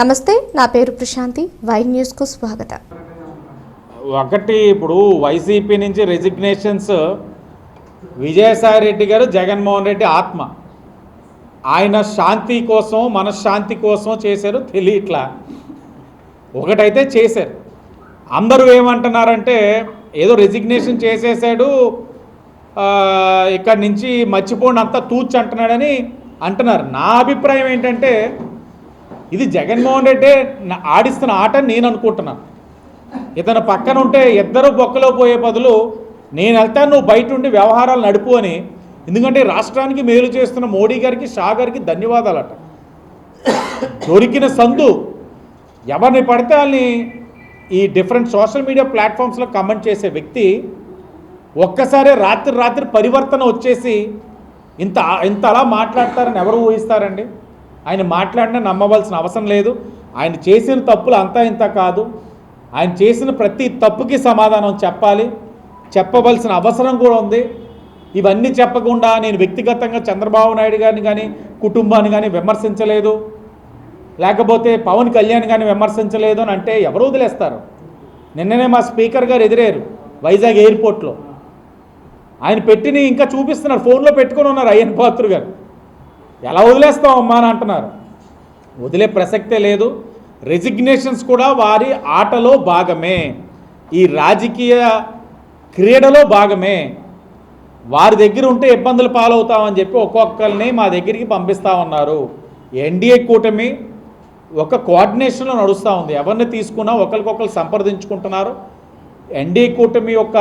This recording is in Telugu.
నమస్తే నా పేరు ప్రశాంతి. వై న్యూస్కు స్వాగతం. ఒకటి ఇప్పుడు వైసీపీ నుంచి రెసిగ్నేషన్స్ విజయసాయి రెడ్డి గారు జగన్మోహన్ రెడ్డి ఆత్మ. ఆయన శాంతి కోసం మనశ్శాంతి కోసం చేశారు తెలియట్లా. ఒకటైతే చేశారు. అందరూ ఏమంటున్నారంటే ఏదో రెసిగ్నేషన్ చేసేసాడు ఇక్కడి నుంచి మర్చిపోండి అంతా తూచి అంటున్నాడని అంటున్నారు. నా అభిప్రాయం ఏంటంటే ఇది జగన్మోహన్ రెడ్డి నా- ఆడిస్తున్న ఆట అని నేను అనుకుంటున్నాను. ఇతను పక్కన ఉంటే ఇద్దరు బొక్కలో పోయే బదులు నేను వెళ్తాను నువ్వు బయట ఉండి వ్యవహారాలు నడుపు అని. ఎందుకంటే రాష్ట్రానికి మేలు చేస్తున్న మోడీ గారికి షా గారికి ధన్యవాదాలట. దొరికిన సందు ఎవరిని పడితే వాళ్ళని ఈ డిఫరెంట్ సోషల్ మీడియా ప్లాట్ఫామ్స్లో కమెంట్ చేసే వ్యక్తి ఒక్కసారి రాత్రి రాత్రి పరివర్తన వచ్చేసి ఇంత ఇంత అలా మాట్లాడతారని ఎవరు ఊహిస్తారండి? ఆయన మాట్లాడినా నమ్మవలసిన అవసరం లేదు. ఆయన చేసిన తప్పులు అంతా ఇంత కాదు. ఆయన చేసిన ప్రతి తప్పుకి సమాధానం చెప్పాలి. చెప్పవలసిన అవసరం కూడా ఉంది. ఇవన్నీ చెప్పకుండా నేను వ్యక్తిగతంగా చంద్రబాబు నాయుడు గారిని కానీ కుటుంబాన్ని కానీ విమర్శించలేదు. లేకపోతే పవన్ కళ్యాణ్ కానీ విమర్శించలేదు అని అంటే ఎవరు వదిలేస్తారు? నిన్ననే మా స్పీకర్ గారు ఎదిరారు వైజాగ్ ఎయిర్పోర్ట్లో. ఆయన పెట్టిని ఇంకా చూపిస్తున్నారు. ఫోన్లో పెట్టుకొని ఉన్నారు అయ్యన్ పాత్ర గారు. ఎలా వదిలేస్తామమ్మా అని అంటున్నారు. వదిలే ప్రసక్తే లేదు. రెసిగ్నేషన్స్ కూడా వారి ఆటలో భాగమే. ఈ రాజకీయ క్రీడలో భాగమే. వారి దగ్గర ఉంటే ఇబ్బందులు పాలవుతామని చెప్పి ఒక్కొక్కరిని మా దగ్గరికి పంపిస్తూ ఉన్నారు. ఎన్డీఏ కూటమి ఒక కోఆర్డినేషన్లో నడుస్తూ ఉంది. ఎవరిని తీసుకున్నా ఒకరికొకరు సంప్రదించుకుంటున్నారు. ఎన్డీఏ కూటమి యొక్క